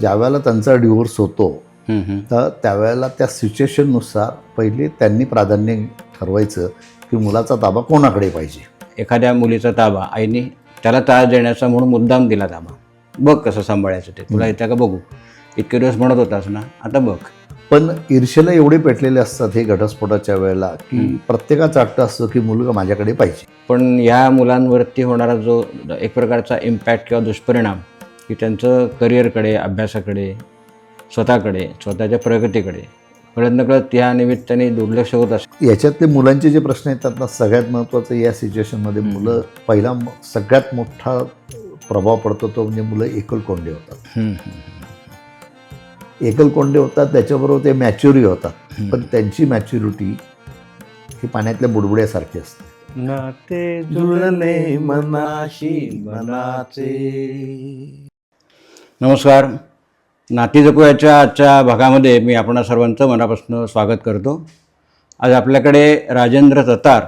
ज्यावेळेला त्यांचा डिवोर्स होतो. तर त्यावेळेला त्या सिच्युएशननुसार पहिले त्यांनी प्राधान्य ठरवायचं की मुलाचा ताबा कोणाकडे पाहिजे. एखाद्या मुलीचा ताबा आईने त्याला त्रास देण्याचा म्हणून मुद्दाम दिला ताबा. बघ कसं सांभाळायचं ते. तुला येतं का बघू? इतके दिवस म्हणत होतास ना आता बघ. पण ईर्षेला एवढे पेटलेले असतात हे घटस्फोटाच्या वेळेला की प्रत्येकाचं वाटतं असतं की मुलगा माझ्याकडे पाहिजे. पण या मुलांवरती होणारा जो एक प्रकारचा इम्पॅक्ट किंवा दुष्परिणाम की त्यांचं करिअरकडे अभ्यासाकडे स्वतःकडे स्वतःच्या प्रगतीकडे. कळत नकळत या निमित्ताने दुर्लक्ष होत असते याच्यातले मुलांचे जे प्रश्न येतात ना सगळ्यात महत्त्वाचं या सिच्युएशनमध्ये मुलं पहिला म- सगळ्यात मोठा प्रभाव पडतो तो म्हणजे मुलं एकलकोंडे होतात. एकलकोंडे होतात त्याच्याबरोबर ते मॅच्युरी होतात. पण त्यांची मॅच्युरिटी ही पाण्यातल्या बुडबुड्यासारखी असते. नाते जुळले मनाशी मनाचे. नमस्कार. नाती जगूयाच्या आजच्या भागामध्ये मी आपणा सर्वांचं मनापासून स्वागत करतो. आज आपल्याकडे राजेंद्र ततार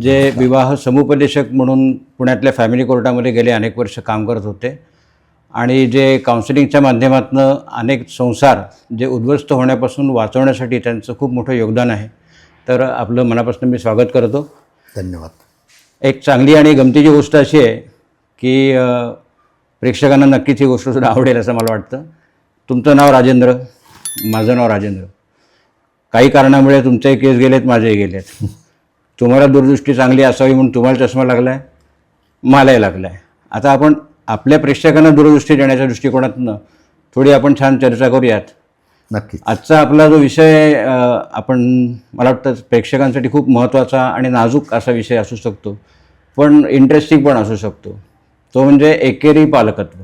जे विवाह समुपदेशक म्हणून पुण्यातल्या फॅमिली कोर्टामध्ये गेले अनेक वर्ष काम करत होते. आणि जे काउन्सिलिंगच्या माध्यमातून अनेक संसार जे उद्ध्वस्त होण्यापासून वाचवण्यासाठी त्यांचं खूप मोठं योगदान आहे. तर आपलं मनापासून मी स्वागत करतो. धन्यवाद. एक चांगली आणि गमतीची गोष्ट अशी आहे की प्रेक्षकांना नक्कीच ही गोष्टसुद्धा आवडेल असं मला वाटतं. तुमचं नाव राजेंद्र माझं नाव राजेंद्र. काही कारणामुळे तुमचेही केस गेलेत माझेही गेलेत. तुम्हाला दूरदृष्टी चांगली असावी म्हणून तुम्हाला चष्मा लागला आहे मलाही लागला आहे आता आपण आपल्या प्रेक्षकांना दूरदृष्टी देण्याच्या दृष्टिकोनातून थोडी आपण छान चर्चा करूयात. नक्कीच. आजचा आपला जो विषय आपण मला वाटतं प्रेक्षकांसाठी खूप महत्त्वाचा आणि नाजूक असा विषय असू शकतो. पण इंटरेस्टिंग पण असू शकतो. तो म्हणजे एकेरी पालकत्व.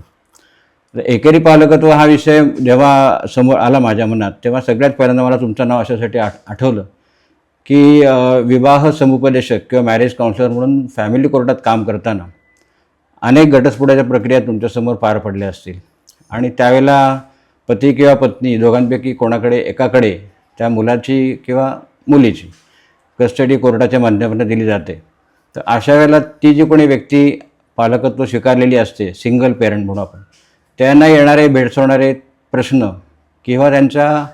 एकेरी पालकत्व हा विषय जेव्हा समोर आला माझ्या मनात तेव्हा सगळ्यात पहिल्यांदा मला तुमचं नाव अशासाठी आठ आठवलं की विवाह समुपदेशक किंवा मॅरेज काउन्सिलर म्हणून फॅमिली कोर्टात काम करताना अनेक घटस्फोटाच्या प्रक्रिया तुमच्यासमोर पार पडल्या असतील. आणि त्यावेळेला पती किंवा पत्नी दोघांपैकी कोणाकडे एकाकडे त्या मुलाची किंवा मुलीची कस्टडी कोर्टाच्या माध्यमातून दिली जाते. तर अशा वेळेला ती जी कोणी व्यक्ती पालकत्व स्वीकारलेली असते सिंगल पेरेंट म्हणून आपण त्यांना येणारे भेडसावणारे प्रश्न किंवा त्यांच्या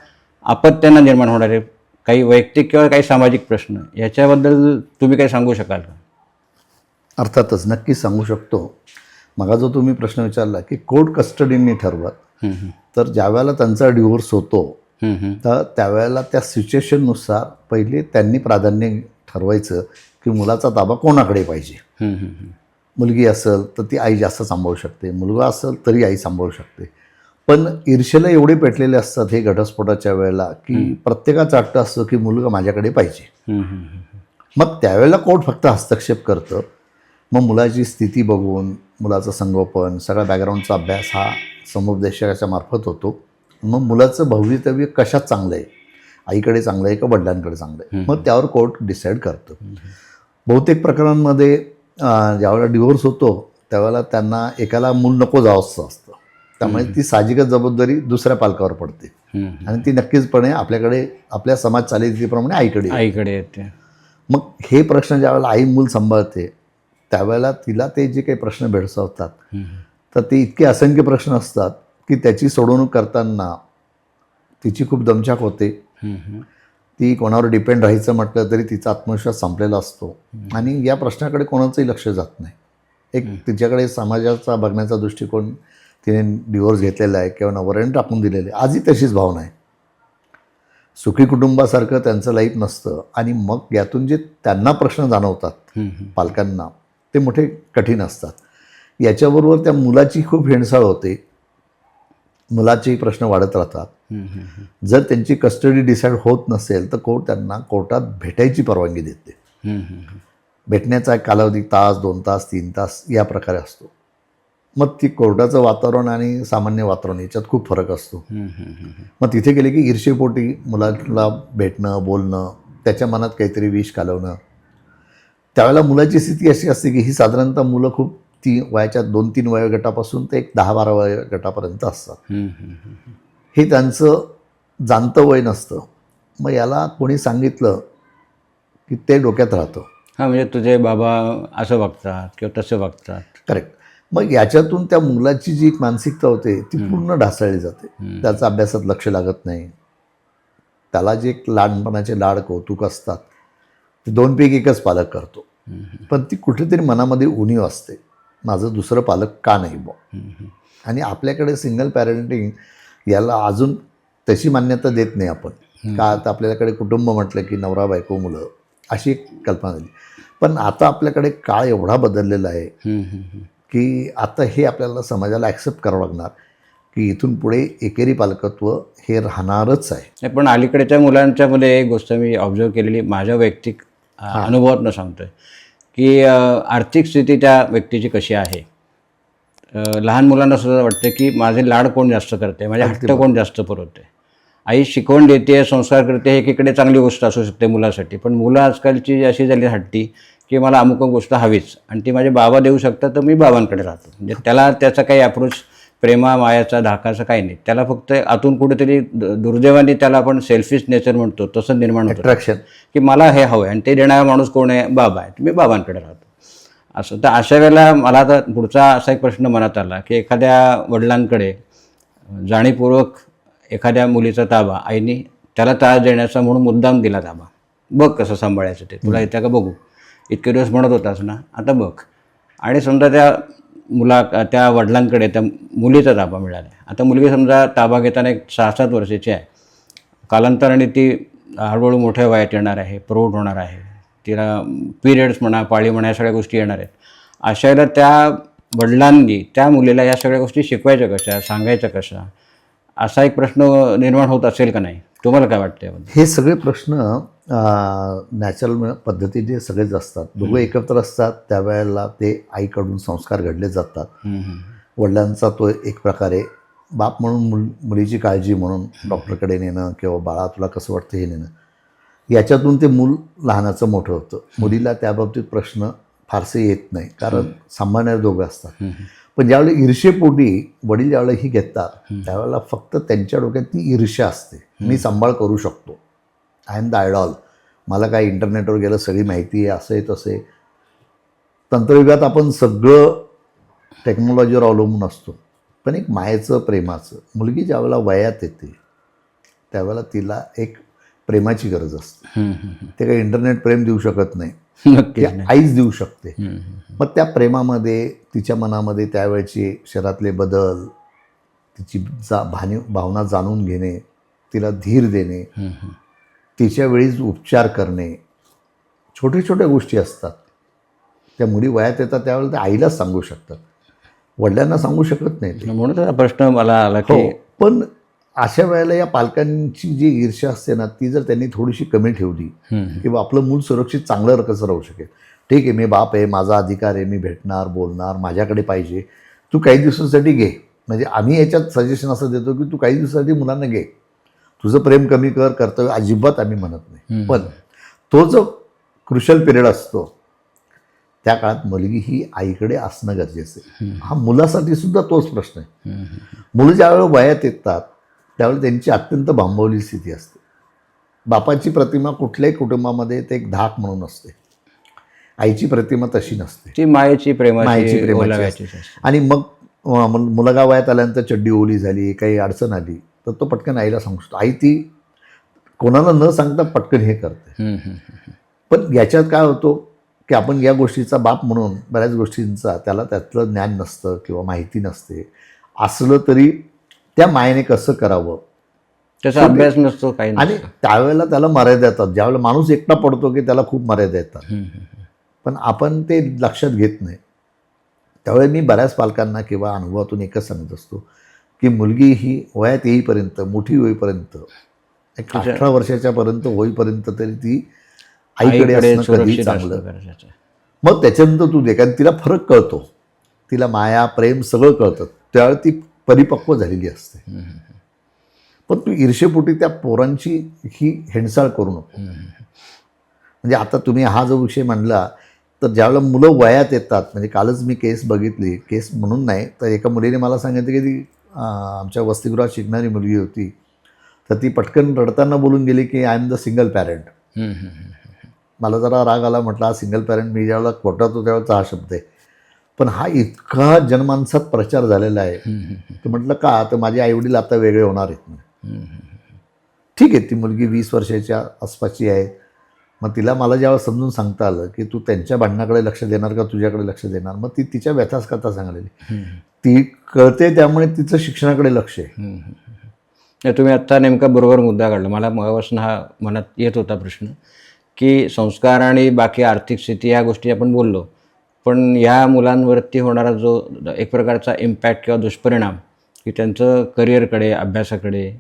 आपत्त्यांना निर्माण होणारे काही वैयक्तिक किंवा काही सामाजिक प्रश्न याच्याबद्दल तुम्ही काही सांगू शकाल का अर्थातच नक्कीच सांगू शकतो मगा जो तुम्ही प्रश्न विचारला की कोर्ट कस्टडीने ठरवत. तर ज्यावेळेला त्यांचा डिवोर्स होतो. तर त्यावेळेला त्या सिच्युएशननुसार पहिले त्यांनी प्राधान्य ठरवायचं की मुलाचा ताबा कोणाकडे पाहिजे. मुलगी असेल तर ती आई जास्त सांभाळू शकते. मुलगा असेल तरी आई सांभाळू शकते. पण ईर्षेला एवढे पेटलेले असतात हे घटस्फोटाच्या वेळेला की प्रत्येकाचं वाटतं असतं की मुलगा माझ्याकडे पाहिजे. मग त्यावेळेला कोर्ट फक्त हस्तक्षेप करतं? मग मुलाची स्थिती बघून मुलाचं संगोपन सगळा बॅकग्राऊंडचा अभ्यास हा समुपदेशकाच्या मार्फत होतो. मग मुलाचं भवितव्य कशात चांगलं आहे? आईकडे चांगलं आहे का वडिलांकडे चांगलं आहे? मग त्यावर कोर्ट डिसाईड करतं. बहुतेक प्रकरणांमध्ये ज्यावेळेला डिवोर्स होतो त्यावेळेला त्यांना एकाला मूल नको जावंसं असतं त्यामुळे ती साहजिकच जबाबदारी दुसऱ्या पालकावर पडते. आणि ती नक्कीचपणे आपल्याकडे आपल्या समाज चालीरीतीप्रमाणे आईकडे. आईकडे येते मग हे प्रश्न ज्यावेळेला आई मूल सांभाळते त्यावेळेला तिला ते जे काही प्रश्न भेडसावतात तर ते इतके असंख्य प्रश्न असतात की त्याची सोडवणूक करताना तिची खूप दमछाक होते. ती कोणावर डिपेंड राहायचं म्हटलं तरी तिचा आत्मविश्वास संपलेला असतो. आणि या प्रश्नाकडे कोणाचंही लक्ष जात नाही. एक तिच्याकडे समाजाचा बघण्याचा दृष्टिकोन तिने डिवोर्स घेतलेला आहे किंवा नवऱ्याने टाकून दिलेले आहे. आजही तशीच भावना आहे. सुखी कुटुंबासारखं त्यांचं लाईफ नसतं आणि मग यातून जे त्यांना प्रश्न जाणवतात. पालकांना ते मोठे कठीण असतात. याच्याबरोबर त्या मुलाची खूप हेळसाळ होते. मुलाचे प्रश्न वाढत राहतात. जर त्यांची कस्टडी डिसाईड होत नसेल तर कोर्ट त्यांना कोर्टात भेटायची परवानगी देते. भेटण्याचा एक कालावधी तास दोन तास तीन तास या प्रकारे असतो मग ती कोर्टाचं वातावरण आणि सामान्य वातावरण याच्यात खूप फरक असतो. मग तिथे गेले की ईर्षेपोटी मुलाला भेटणं बोलणं त्याच्या मनात काहीतरी विष कालवणं त्यावेळेला मुलाची स्थिती अशी असते की ही साधारणतः मुलं खूप ती वयाच्या दोन तीन वयोगटापासून ते एक दहा बारा वयोगटापर्यंत असतात हं, त्यांचं जाणतं वय नसतं. मग याला कोणी सांगितलं की ते डोक्यात राहतं. हा म्हणजे तुझे बाबा असं वागतात किंवा तसं वागतात करेक्ट मग याच्यातून त्या मुलाची जी एक मानसिकता होते ती पूर्ण ढासळली जाते. त्याचं अभ्यासात लक्ष लागत नाही. त्याला जे एक लहानपणाचे लाड कौतुक असतात ते दोनपैकी एकच पालक करतो. पण ती कुठेतरी मनामध्ये उणीव असते. माझं दुसरं पालक का नाही बुवा. आणि आपल्याकडे सिंगल पॅरेंटिंग याला अजून तशी मान्यता देत नाही आपण. का आता आपल्याकडे कुटुंब म्हटलं की नवरा बायको मुलं अशी एक कल्पना झाली. पण आता आपल्याकडे काळ एवढा बदललेला आहे. की आता हे आपल्याला समाजाला ॲक्सेप्ट करावं लागणार की इथून पुढे एकेरी पालकत्व हे राहणारच आहे. पण अलीकडच्या मुलांच्या मध्ये एक गोष्ट मी ऑब्झर्व केलेली माझ्या वैयक्तिक अनुभवातनं सांगतोय. की आर्थिक स्थिती त्या व्यक्तीची कशी आहे? लहान मुलांना सुद्धा वाटतं की माझे लाड कोण जास्त करते? माझे हट्ट कोण जास्त पुरवते? आई शिकवण देते संस्कार करते हे एकीकडे चांगली गोष्ट असू शकते मुलासाठी. पण मुलं आजकालची अशी झाली हट्टी की मला अमुक गोष्ट हवीच आणि ती माझे बाबा देऊ शकतात तर मी बाबांकडे राहतो. म्हणजे त्याला त्याचा काही अप्रोच प्रेमा मायाचा धाकाचा काही नाही. त्याला फक्त आतून कुठेतरी दुर्दैवाने त्याला आपण सेल्फिश नेचर म्हणतो तसं निर्माण होतं. अट्रॅक्शन की मला हे हवं आहे आणि ते देणारा माणूस कोण आहे? बाबा आहे. मी बाबांकडे राहतो. असं. तर अशा वेळेला मला आता पुढचा असा एक प्रश्न मनात आला की एखाद्या वडिलांकडे जाणीवपूर्वक एखाद्या मुलीचा ताबा आईने त्याला त्रास देण्याचा म्हणून मुद्दाम दिला ताबा. बघ कसं सांभाळायचं ते. तुला येतं का? बघू. इतके दिवस म्हणत होतास ना? आता बघ. आणि समजा त्या मुला त्या वडिलांकडे त्या मुलीचा ताबा मिळाला. आता मुलगी समजा ताबा घेताना एक सहा सात वर्षाची आहे. कालांतराने ती हळूहळू मोठ्या वयात येणार आहे प्रौढ होणार आहे. तिला पिरियड्स म्हणा पाळी म्हणा या सगळ्या गोष्टी येणार आहेत. अशा वेळेला त्या वडिलांनी त्या मुलीला या सगळ्या गोष्टी शिकवायच्या कशा सांगायच्या कशा असा एक प्रश्न निर्माण होत असेल का नाही? तुम्हाला काय वाटतं याबद्दल? हे सगळे प्रश्न नॅचरल पद्धतीने सगळेच असतात. दोघं एकत्र असतात त्यावेळेला ते आईकडून संस्कार घडले जातात. वडिलांचा तो एक प्रकारे बाप म्हणून मुल मुलीची काळजी म्हणून डॉक्टरकडे नेणं किंवा बाळा तुला कसं वाटतं हे नेणं? याच्यातून ते मूल लहानाचं मोठं होतं. मुलीला त्याबाबतीत प्रश्न फारसे येत नाही. कारण सांभाळणारे दोघं असतात. पण ज्यावेळेला ईर्षेपोटी वडील ज्यावेळेला ही घेतात त्यावेळेला फक्त त्यांच्या डोक्यात ती ईर्ष्या असते. मी सांभाळ करू शकतो. आय एम द आयडॉल मला काय इंटरनेटवर गेलं सगळी माहिती आहे असं आहे तसं. तंत्रयुगात आपण सगळं टेक्नॉलॉजीवर अवलंबून असतो. पण एक मायेचं प्रेमाचं. मुलगी ज्यावेळेला वयात येते त्यावेळेला तिला एक प्रेमाची गरज असते. ते काही इंटरनेट प्रेम देऊ शकत नाही. नाही आईच देऊ शकते. मग त्या प्रेमामध्ये तिच्या मनामध्ये त्यावेळचे शरीरातले बदल तिची जा भानी भावना जाणून घेणे तिला धीर देणे. तिच्या वेळीच उपचार करणे छोट्या छोट्या गोष्टी असतात. त्या मुली वयात येतात त्यावेळेला त्या आईलाच सांगू शकतात. वडिलांना सांगू शकत नाही म्हणून हा प्रश्न मला आला हो की पण अशा वेळेला या पालकांची जी ईर्ष्या असते ना ती जर त्यांनी थोडीशी कमी ठेवली किंवा आपलं मूल सुरक्षित चांगलं कसं राहू शकेल? ठीक आहे मी बाप आहे माझा अधिकार आहे मी भेटणार बोलणार माझ्याकडे पाहिजे. तू काही दिवसांसाठी घे. म्हणजे आम्ही याच्यात सजेशन असं देतो की तू काही दिवसासाठी मुलांना घे. तुझं प्रेम कमी कर कर्तव्य अजिबात आम्ही म्हणत नाही. पण तो जो क्रुशल पिरियड असतो त्या काळात मुलगी ही आईकडे असणं गरजेचं आहे. हा मुलासाठी सुद्धा तोच प्रश्न आहे. मुलं ज्यावेळेला वयात येतात त्यावेळेला त्यांची अत्यंत भांबवली स्थिती असते. बापाची प्रतिमा कुठल्याही कुटुंबामध्ये ते एक धाक म्हणून असते. आईची प्रतिमा तशी नसते. ती मायेची मायेची प्रेमाची. आणि मग मुलगा वयात आल्यानंतर चड्डी ओली झाली काही अडचण आली तर तो पटकन आईला सांगू शकतो. आई ती कोणाला न सांगता पटकन हे करते. पण याच्यात काय होतो की आपण या गोष्टीचा बाप म्हणून बऱ्याच गोष्टींचा त्याला त्यातलं ज्ञान नसतं किंवा माहिती नसते. असलं तरी त्या मायेने कसं करावं? त्याचा अभ्यास नसतो काही आणि त्यावेळेला त्याला मर्यादा येतात. ज्यावेळेला माणूस एकटा पडतो की त्याला खूप मर्यादा येतात. पण आपण ते लक्षात घेत नाही. त्यावेळी मी बऱ्याच पालकांना किंवा अनुभवातून एकच सांगत असतो की मुलगी ही वयात येईपर्यंत मोठी होईपर्यंत एक अठरा वर्षाच्या पर्यंत होईपर्यंत तरी ती आईकडे असणं कधी चांगलं. मग त्याच्यानंतर तू दे कारण तिला फरक कळतो. तिला माया प्रेम सगळं कळतं. त्यावेळी ती परिपक्व झालेली असते. पण तू ईर्षेपोटी त्या पोरांची ही हेंडसाळ करू नको. म्हणजे आता तुम्ही हा जो विषय म्हणला तर ज्यावेळेला मुलं वयात येतात म्हणजे कालच मी केस बघितली केस म्हणून नाही तर एका मुलीने मला सांगितलं की ती आमच्या वसतिगृहात शिकणारी मुलगी होती तर ती पटकन रडताना बोलून गेली की I am the single parent. मला जरा राग आला म्हटलं सिंगल पॅरेंट मी ज्यावेळेला कोटातो त्यावेळेचा हा शब्द आहे पण हा इतका जनमानसात प्रचार झालेला आहे. तर म्हटलं का तर माझे आईवडील आता वेगळे होणार आहेत. ठीक आहे ती मुलगी वीस वर्षाच्या आसपासची आहे. मग तिला मला जेव्हा समजून सांगता आलं की तू त्यांच्या भांडणाकडे लक्ष देणार का तुझ्याकडे लक्ष देणार? मग ती तिच्या व्यथाच कथा सांगलेली ती कळते त्यामुळे तिचं शिक्षणाकडे लक्ष आहे. तुम्ही आत्ता नेमका बरोबर मुद्दा काढला. मला मगापासून हा मनात येत होता प्रश्न की संस्कार आणि बाकी आर्थिक स्थिती ह्या गोष्टी आपण बोललो. पण ह्या मुलांवरती होणारा जो एक प्रकारचा इम्पॅक्ट किंवा दुष्परिणाम की त्यांचं करिअरकडे अभ्यासाकडे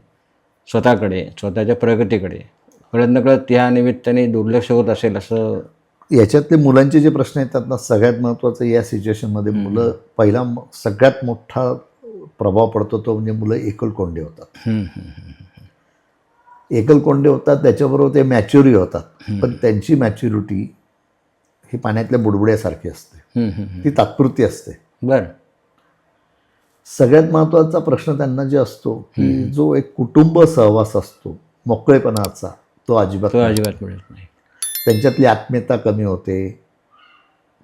स्वतःकडे स्वतःच्या प्रगतीकडे कळत नकळत ह्या निमित्ताने दुर्लक्ष होत असेल असं याच्यातले मुलांचे जे प्रश्न येतात ना सगळ्यात महत्त्वाचं या सिच्युएशनमध्ये मुलं पहिला सगळ्यात मोठा प्रभाव पडतो तो म्हणजे मुलं एकलकोंडे होतात. एकलकोंडे होतात त्याच्याबरोबर ते मॅच्युरी होतात. पण त्यांची मॅच्युरिटी ही पाण्यातल्या बुडबुड्यासारखी असते. ती तात्पुरती असते. बरं. सगळ्यात महत्त्वाचा प्रश्न त्यांना जे असतो की जो एक कुटुंब सहवास असतो मोकळेपणाचा तो अजिबात. अजिबात मिळत नाही. त्यांच्यातली आत्मीयता कमी होते.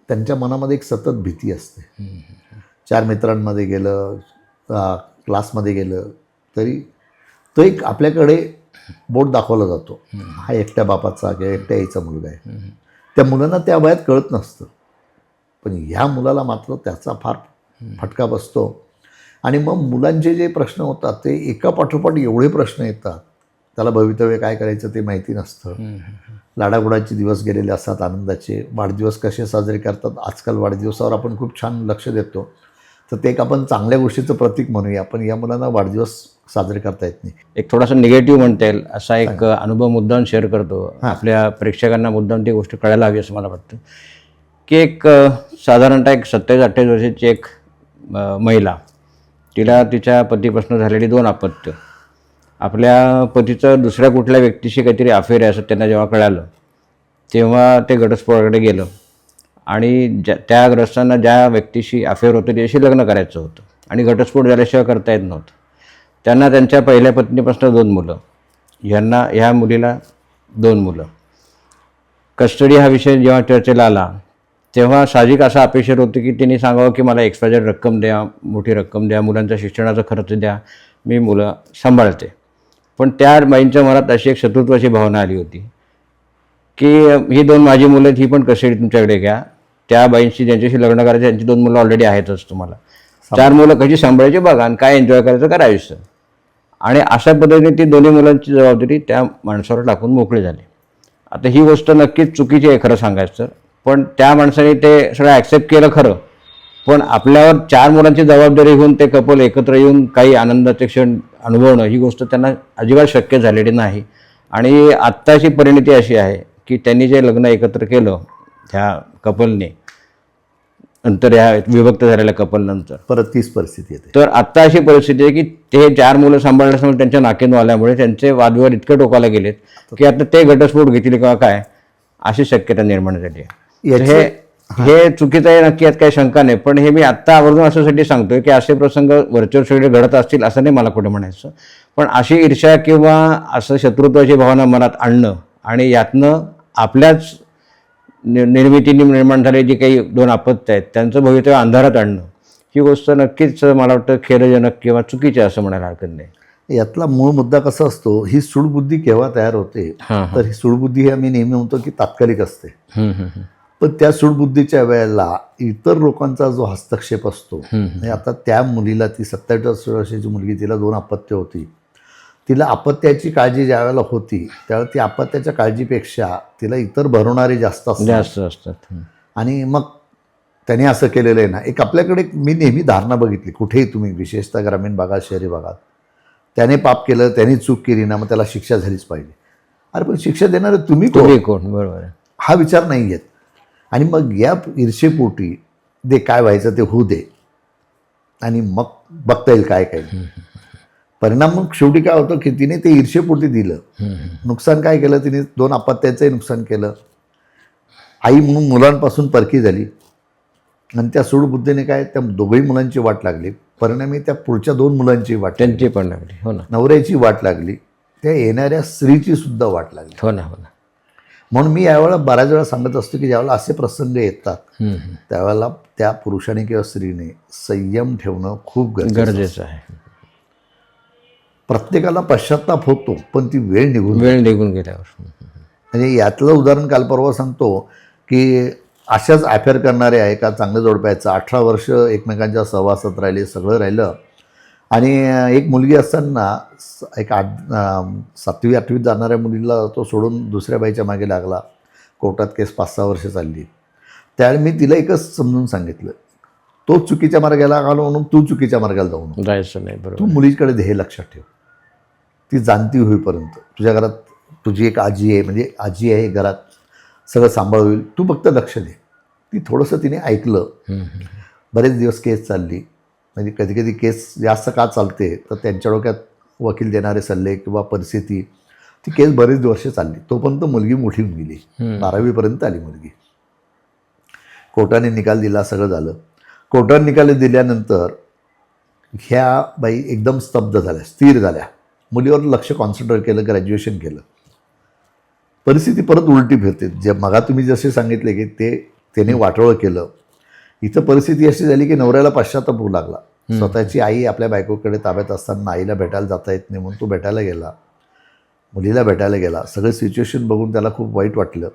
त्यांच्या मनामध्ये एक सतत भीती असते. चार मित्रांमध्ये गेलं क्लासमध्ये गेलं तरी तो एक आपल्याकडे बोट दाखवला जातो. हा एकट्या बापाचा किंवा एकट्या आईचा मुलगा आहे. त्या मुलांना त्या वयात कळत नसतं. पण ह्या मुलाला मात्र त्याचा फार फटका बसतो. आणि मग मुलांचे जे प्रश्न होतात ते एका पाठोपाठ एवढे प्रश्न येतात. त्याला भवितव्य काय करायचं ते माहिती नसतं. लाडागुडाचे दिवस गेलेले असतात आनंदाचे. वाढदिवस कसे साजरे करतात आजकाल वाढदिवसावर आपण खूप छान लक्ष देतो. तर ते एक आपण चांगल्या गोष्टीचं प्रतीक म्हणूया पण या मुलांना वाढदिवस साजरे करता येत नाही. एक थोडासा निगेटिव्ह म्हणता येईल असा एक अनुभव मुद्दाम शेअर करतो. आपल्या प्रेक्षकांना मुद्दाम ती गोष्ट कळायला हवी असं मला वाटतं. की एक साधारणतः एक सत्तावीस अठ्ठावीस वर्षाची एक महिला तिला तिच्या पतीपासून झालेली दोन अपत्य. आपल्या पतीचं दुसऱ्या कुठल्या व्यक्तीशी काहीतरी अफेअर आहे असं त्यांना जेव्हा कळालं तेव्हा ते घटस्फोटाकडे गेलं. आणि ज्या त्या ग्रस्तांना ज्या व्यक्तीशी अफेअर होतं त्याशी लग्न करायचं होतं. आणि घटस्फोट झाल्याशिवाय करता येत नव्हतं. त्यांना त्यांच्या पहिल्या पत्नीपासून दोन मुलं. ह्यांना ह्या मुलीला दोन मुलं. कस्टडी हा विषय जेव्हा चर्चेला आला तेव्हा साहजिक असं अपेक्षित होतं की त्यांनी सांगावं की मला एक्सपायझेड रक्कम द्या मोठी रक्कम द्या मुलांच्या शिक्षणाचा खर्च द्या मी मुलं सांभाळते. पण त्या बाईंच्या मनात अशी एक शत्रुत्वाची भावना आली होती की ही दोन माझी मुलं आहेत, ही पण कस्टडी तुमच्याकडे घ्या. त्या बाईंशी ज्यांच्याशी लग्न करायचं त्यांची दोन मुलं ऑलरेडी आहेतच तुम्हाला. चार मुलं कशी सांभाळायची बघा आणि काय एन्जॉय करायचं करा आयुष्य. आणि अशा पद्धतीने ती दोन्ही मुलांची जबाबदारी त्या माणसावर टाकून मोकळी झाली. आता ही गोष्ट नक्कीच चुकीची आहे खरं सांगायचं तर. पण त्या माणसाने ते सगळं ॲक्सेप्ट केलं खरं. पण आपल्यावर चार मुलांची जबाबदारी घेऊन ते कपल एकत्र येऊन काही आनंदाचे क्षण अनुभवणं ही गोष्ट त्यांना अजिबात शक्य झालेली नाही. आणि आत्ताची परिणिती अशी आहे की त्यांनी जे लग्न एकत्र केलं ह्या कपलने. नंतर ह्या विभक्त झालेल्या कपलनंतर. परत तीच परिस्थिती येते. तर आत्ता अशी परिस्थिती आहे की ते चार मुलं सांभाळण्यासमोर त्यांच्या नाकेन आल्यामुळे त्यांचे वादविवाद इतके टोकाला गेलेत की आता ते घटस्फोट घेतील किंवा काय अशी शक्यता निर्माण झाली आहे हे हे. चुकीचं आहे नक्की यात काही शंका नाही. पण हे मी आत्ता आवर्जून अशासाठी सांगतोय की असे प्रसंग वरचेवर सगळे घडत असतील असं नाही मला कुठे म्हणायचं. पण अशी ईर्ष्या किंवा असं शत्रुत्वाची भावना मनात आणणं आणि यातनं आपल्याच निर्मितीने निर्माण झालेली जी काही दोन अपत्य आहेत त्यांचं भवितव्य अंधारात आणणं. ही गोष्ट नक्कीच मला वाटतं खेदजनक किंवा चुकीची असं म्हणायला हरकत नाही. यातला मूळ मुद्दा कसा असतो ही सूडबुद्धी केव्हा तयार होते तर ही सूडबुद्धी ही आम्ही नेहमी म्हणतो की तात्कालिक असते. पण त्या सूडबुद्धीच्या वेळेला इतर लोकांचा जो हस्तक्षेप असतो आता त्या मुलीला ती सत्तावीस वर्षाची मुलगी तिला दोन अपत्य होती. तिला अपत्याची काळजी ज्या वेळेला होती त्यावेळेला ती अपत्याच्या काळजीपेक्षा तिला इतर भरवणारे जास्त असतात. जास्त असतात. आणि मग त्याने असं केलेलं आहे ना एक आपल्याकडे मी नेहमी धारणा बघितली कुठेही तुम्ही विशेषतः ग्रामीण भागात शहरी भागात त्याने पाप केलं त्याने चूक केली ना मग त्याला शिक्षा झालीच पाहिजे. अरे पण शिक्षा देणारे तुम्ही कोण? कोण? बरोबर हा विचार नाही येत. आणि मग या ईर्षेपोटी दे काय व्हायचं ते होऊ दे. आणि मग बघता येईल काय काय परिणाम मग शेवटी काय होतं की तिने ते ईर्षेपोटी दिलं. नुकसान काय केलं? तिने दोन अपत्याचंही नुकसान केलं. आई म्हणून मुलांपासून परकी झाली. आणि त्या सूडबुद्धीने काय त्या दोघही मुलांची वाट लागली. परिणामी त्या पुढच्या दोन मुलांची वाट. त्यांची पण लागली. हो ना. नवऱ्याची वाट लागली. त्या येणाऱ्या स्त्रीची सुद्धा वाट लागली. हो ना हो ना. म्हणून मी यावेळेला बऱ्याच वेळा सांगत असतो की ज्यावेळेला असे प्रसंग येतात. त्यावेळेला त्या पुरुषाने किंवा स्त्रीने संयम ठेवणं खूप गरजेचं आहे. प्रत्येकाला पश्चाताप होतो पण ती वेळ निघून वेळ निघून गेल्यावर. म्हणजे यातलं उदाहरण काल परवा सांगतो की अशाच अफेअर करणारे आहे का चांगलं जोडप्याचं अठरा वर्ष एकमेकांच्या सहवासात राहिले सगळं राहिलं. आणि एक मुलगी असताना एक आठ सातवी आठवीत जाणाऱ्या मुलीला तो सोडून दुसऱ्या बाईच्या मागे लागला. कोर्टात केस पाच सहा वर्ष चालली. त्यावेळी मी तिला एकच समजून सांगितलं. तो चुकीच्या मार्गाला आलो म्हणून तू चुकीच्या मार्गाला जाऊ नको. जायचं नाही तू मुलीकडे ध्येय लक्षात ठेव. ती जाणती होईपर्यंत. तुझ्या घरात तुझी एक आजी आहे म्हणजे आजी आहे घरात सगळं सांभाळ होईल. तू फक्त लक्ष दे. ती थोडंसं तिने ऐकलं. बरेच दिवस केस चालली. म्हणजे कधी कधी केस जास्त का चालते तर त्यांच्या डोक्यात वकील देणारे सल्ले किंवा परिस्थिती ती केस बरेच वर्ष चालली. तोपर्यंत मुलगी मोठी होऊन गेली. बारावीपर्यंत आली मुलगी. कोर्टाने निकाल दिला सगळं झालं. कोर्टाने निकाल दिल्यानंतर ह्या बाई एकदम स्तब्ध झाल्या स्थिर झाल्या. मुलीवर लक्ष कॉन्सन्ट्रेट केलं ग्रॅज्युएशन केलं. परिस्थिती परत उलटी फिरते. जे मगा तुम्ही जसे सांगितले की ते त्याने वाटोळं केलं. इथं परिस्थिती अशी झाली की नवऱ्याला पश्चाताप होऊ लागला. स्वतःची आई आपल्या बायकोकडे ताब्यात असताना आईला भेटायला जाता येत नाही म्हणून तो भेटायला गेला. मुलीला भेटायला गेला. सगळं सिच्युएशन बघून त्याला खूप वाईट वाटलं.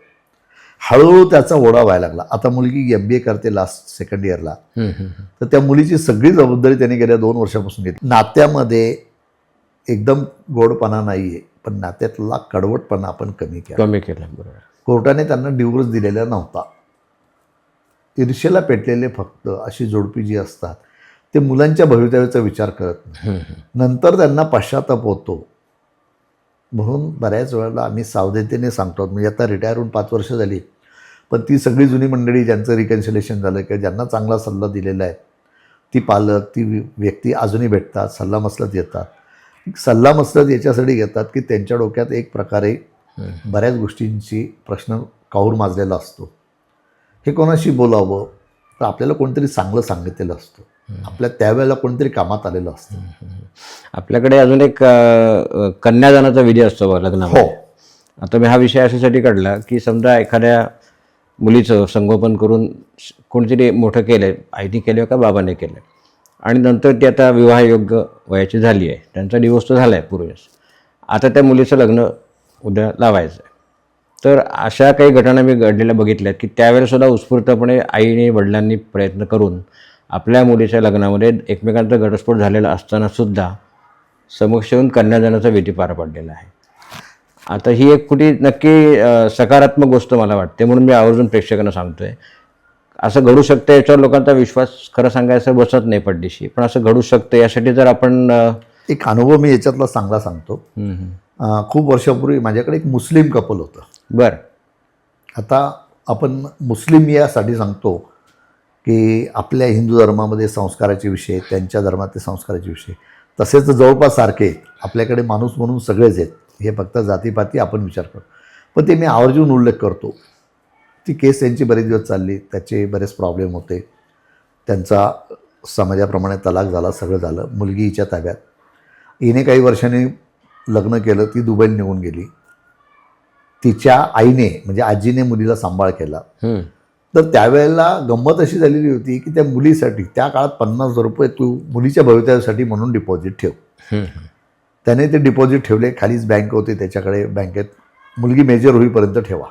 हळूहळू त्याचा ओढा व्हायला लागला. आता मुलगी एम बी ए करते लास्ट सेकंड इयरला. तर त्या मुलीची सगळी जबाबदारी त्याने गेल्या दोन वर्षापासून घेतली. नात्यामध्ये एकदम गोडपणा नाही आहे पण नात्यातला कडवटपणा आपण कमी केला. कमी केलं बरोबर. कोर्टाने त्यांना डिवोर्स दिलेला नव्हता. ईर्षेला पेटलेले फक्त अशी जोडपी जी असतात ते मुलांच्या भवितव्याचा विचार करत नाही. नंतर त्यांना पश्चाताप होतो. म्हणून बऱ्याच वेळेला आम्ही सावधतेने सांगतो म्हणजे आता रिटायर होऊन पाच वर्ष झाली पण ती सगळी जुनी मंडळी ज्यांचं रिकन्सिलेशन झालं किंवा ज्यांना चांगला सल्ला दिलेला आहे ती पालक ती व्यक्ती अजूनही भेटतात सल्ला मसलत येतात. सल्ला मसलत याच्यासाठी घेतात की त्यांच्या डोक्यात एक प्रकारे. बऱ्याच गोष्टींची प्रश्न काऊर माजलेला असतो. हे कोणाशी बोलावं? तर आपल्याला कोणतरी चांगलं सांगितलेलं असतं. आपल्या त्यावेळेला कोणतरी कामात आलेलं असतं. आपल्याकडे अजून एक कन्यादानाचा विधी असतो लग्नामध्ये. हो. आता मी हा विषय अशासाठी काढला की समजा एखाद्या मुलीचं संगोपन करून कोणतरी मोठं केलं आईने केलं का बाबाने केलं आणि नंतर ती आता विवाहयोग्य वयाची झाली आहे. त्यांचा डिवोर्स तर झाला आहे पूर्वीच आता त्या मुलीचं लग्न उद्या लावायचं आहे तर अशा काही घटना मी घडलेल्या बघितल्या आहेत की त्यावेळेसुद्धा उत्स्फूर्तपणे आईने वडिलांनी प्रयत्न करून आपल्या मुलीच्या लग्नामध्ये एकमेकांचा घटस्फोट झालेला असतानासुद्धा समक्ष येऊन कन्यादानाचा विधी पार पडलेला आहे. आता ही एक कुठे नक्की सकारात्मक गोष्ट मला वाटते म्हणून मी आवर्जून प्रेक्षकांना सांगतो आहे असं घडू शकतं याच्यावर लोकांचा विश्वास खरं सांगायचं बसत नाही पडदिशी पण असं घडू शकतं यासाठी जर आपण एक अनुभव मी याच्यातला चांगला सांगतो. खूप वर्षापूर्वी माझ्याकडे एक मुस्लिम कपल होतं. बरं. आता आपण मुस्लिम यासाठी सांगतो की आपल्या हिंदू धर्मामध्ये संस्काराचे विषय त्यांच्या धर्मातले संस्काराचे विषय तसेच जवळपास सारखे आहेत. आपल्याकडे माणूस म्हणून सगळेच आहेत. हे फक्त जातीपाती आपण विचार करतो. पण ते मी आवर्जून उल्लेख करतो. ती केस त्यांची बरेच दिवस चालली त्याचे बरेच प्रॉब्लेम होते. त्यांचा समाजाप्रमाणे तलाक झाला सगळं झालं. मुलगी हिच्या ताब्यात. हिने काही वर्षांनी लग्न केलं ती दुबईला निघून गेली. तिच्या आईने म्हणजे आजीने मुलीला सांभाळ केला. तर त्यावेळेला गंमत अशी झालेली होती की त्या मुलीसाठी त्या काळात पन्नास हजार रुपये तू मुलीच्या भवितव्यासाठी म्हणून डिपॉझिट ठेव. त्याने ते डिपॉझिट ठेवले खालीच बँक होती त्याच्याकडे बँकेत मुलगी मेजर होईपर्यंत ठेवा.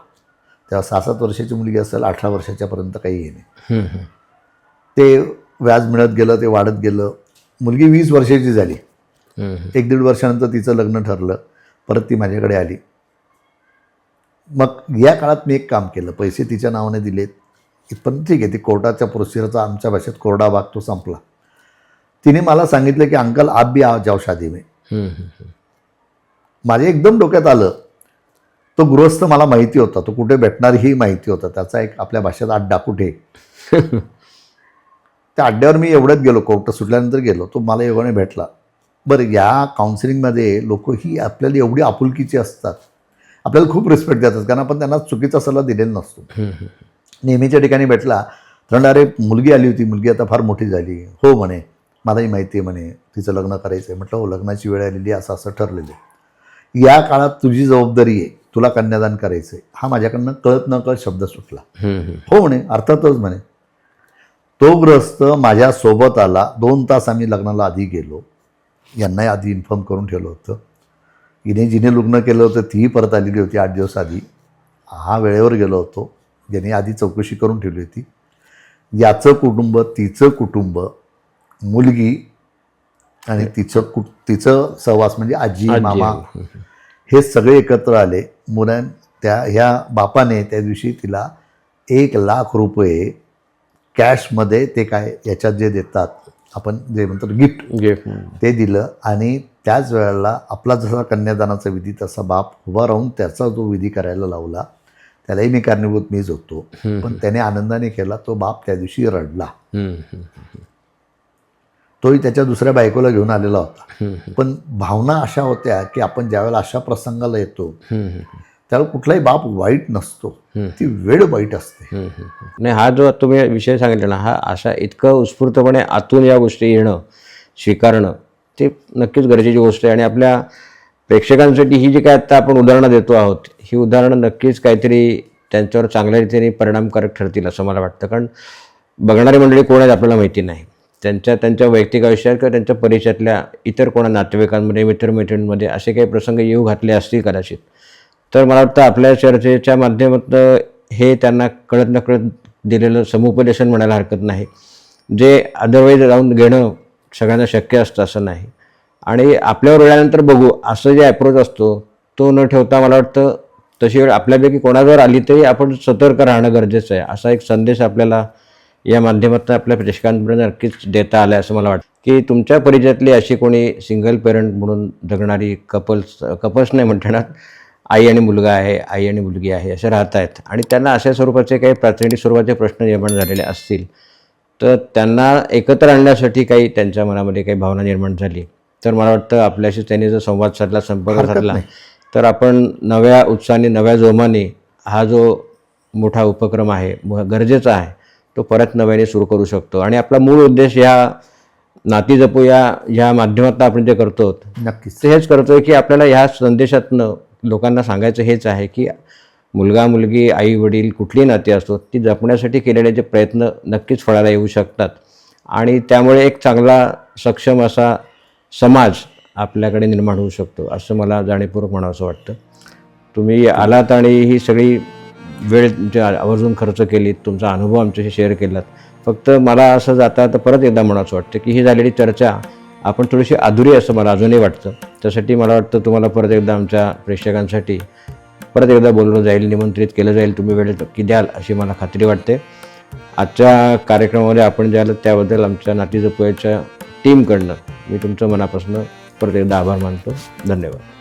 तेव्हा सहा सात वर्षाची मुलगी असेल अठरा वर्षाच्यापर्यंत काही येणे. ते व्याज मिळत गेलं ते वाढत गेलं. मुलगी वीस वर्षाची झाली. एक दीड वर्षानंतर तिचं लग्न ठरलं. परत ती माझ्याकडे आली. मग या काळात मी एक काम केलं. पैसे तिच्या नावाने दिलेत. पण ठीक आहे ती कोर्टाच्या प्रोसिजरचा आमच्या भाषेत कोरडा भाग तो संपला. तिने मला सांगितलं की अंकल आप भी आ जाओ शादी में. माझ्या एकदम डोक्यात आलं. तो गृहस्थ मला माहिती होता तो कुठे भेटणार ही माहिती होता. त्याचा एक आपल्या भाषेत अड्डा कुठे? त्या अड्ड्यावर मी एवढ्यात गेलो कोर्ट सुटल्यानंतर गेलो. तो मला योगाने भेटला. बरं या काउन्सिलिंगमध्ये लोक ही आपल्याला एवढी आपुलकीची असतात. आपल्याला खूप रिस्पेक्ट देतात कारण आपण त्यांना चुकीचा सल्ला दिलेला नसतो. नेहमीच्या ठिकाणी भेटला तर अरे मुलगी आली होती. मुलगी आता फार मोठी झाली. हो म्हणे. मलाही माहिती आहे म्हणे. तिचं लग्न करायचं आहे म्हटलं हो लग्नाची वेळ आलेली आहे, असं असं ठरलेलं आहे. या काळात तुझी जबाबदारी आहे. तुला कन्यादान करायचं आहे हा माझ्याकडनं कळत न कळत शब्द सुटला. हो म्हणे अर्थातच म्हणे. तो ग्रस्त माझ्या सोबत आला. दोन तास आम्ही लग्नाला आधी गेलो. यांनाही आधी इन्फॉर्म करून ठेवलं होतं. हिने जिने लग्न केलं होतं तीही परत आलेली होती आठ दिवस आधी. हा वेळेवर गेलो होतो. ज्याने आधी चौकशी करून ठेवली होती. याचं कुटुंब तिचं कुटुंब मुलगी आणि तिचं कुट तिचं सहवास म्हणजे आजी मामा. हे सगळे एकत्र आले. मुलां त्या ह्या बापाने त्या दिवशी तिला एक लाख रुपये कॅशमध्ये ते काय याच्यात जे देतात आपण जे म्हणतो गिफ्ट गिफ्ट. ते दिलं. आणि त्याच वेळेला आपला जसा कन्यादानाचा विधी तसा बाप उभा राहून त्याचा जो विधी करायला लावला त्यालाही मी कारणीभूत मीच होतो पण त्याने आनंदाने केला तो बाप त्या दिवशी रडला. तोही त्याच्या दुसऱ्या बायकोला घेऊन आलेला होता. पण भावना अशा होत्या की आपण ज्यावेळेला अशा प्रसंगाला येतो त्याला त्यावेळेला कुठलाही बाप वाईट नसतो. ती वेळ वाईट असते. नाही हा जो तुम्ही विषय सांगितला ना हा अशा इतकं उत्स्फूर्तपणे आतून या गोष्टी येणं स्वीकारणं ते नक्कीच गरजेची गोष्ट आहे. आणि आपल्या प्रेक्षकांसाठी ही जी काय आत्ता आपण उदाहरणं देतो आहोत ही उदाहरणं नक्कीच काहीतरी त्यांच्यावर चांगल्या रीतीने परिणामकारक ठरतील असं मला वाटतं. कारण बघणारी मंडळी कोण आहेत आपल्याला माहिती नाही. त्यांच्या त्यांच्या वैयक्तिक आयुष्यात किंवा त्यांच्या परिचयातल्या इतर कोणा नातेवाईकांमध्ये मित्रमैत्रिणींमध्ये असे काही प्रसंग येऊ घातले असतील कदाचित. तर मला वाटतं आपल्या चर्चेच्या माध्यमातून हे त्यांना कळत नकळत दिलेलं समुपदेशन म्हणायला हरकत नाही. जे अदरवाईज जाऊन घेणं सगळ्यांना शक्य असतं असं नाही. आणि आपल्यावर वेळानंतर बघू असं जे ॲप्रोच असतो तो न ठेवता मला वाटतं तशी वेळ आपल्यापैकी कोणाजवळ आली तरी आपण सतर्क राहणं गरजेचं आहे. असा एक संदेश आपल्याला या माध्यमातून आपल्या प्रेक्षकांपर्यंत नक्कीच देता आला असं मला वाटतं. की तुमच्या परिचयातली अशी कोणी सिंगल पेरंट म्हणून जगणारी कपल्स कपल्स नाही म्हणता येणार. आई आणि मुलगा आहे आई आणि मुलगी आहे असे राहत आहेत आणि त्यांना अशा स्वरूपाचे काही प्रातिनिधिक स्वरूपाचे प्रश्न निर्माण झालेले असतील तर त्यांना एकत्र आणण्यासाठी काही त्यांच्या मनामध्ये काही भावना निर्माण झाली. तर मला वाटतं आपल्याशी त्यांनी जर संवाद साधला संपर्क साधला. तर आपण नव्या उत्साहाने नव्या जोमाने हा जो मोठा उपक्रम आहे गरजेचा आहे तो परत नव्याने सुरू करू शकतो. आणि आपला मूळ उद्देश या नाती जपू या ह्या माध्यमातून आपण जे करतो नक्कीच. तर हेच करतोय की आपल्याला ह्या संदेशातनं लोकांना सांगायचं हेच आहे की मुलगा मुलगी आई वडील कुठली नाती असतो ती जपण्यासाठी केलेले जे प्रयत्न नक्कीच फळाला येऊ शकतात. आणि त्यामुळे एक चांगला सक्षम असा समाज आपल्याकडे निर्माण होऊ शकतो असं मला जाणीवपूर्वक म्हणावंसं वाटतं. तुम्ही आलात आणि ही सगळी वेळ तुमच्या आवर्जून खर्च केलीत तुमचा अनुभव आमच्याशी शेअर केलात. फक्त मला असं जाता आता परत एकदा म्हणावंसं वाटतं की ही झालेली चर्चा आपण थोडीशी अधुरी असं मला अजूनही वाटतं. त्यासाठी मला वाटतं तुम्हाला परत एकदा आमच्या प्रेक्षकांसाठी परत एकदा बोललं जाईल निमंत्रित केलं जाईल तुम्ही वेळ नक्की द्याल अशी मला खात्री वाटते. आजच्या कार्यक्रमामध्ये आपण ज्याला त्याबद्दल आमच्या नाती जपोयाच्या टीमकडनं मी तुमचं मनापासून परत एकदा आभार मानतो. धन्यवाद.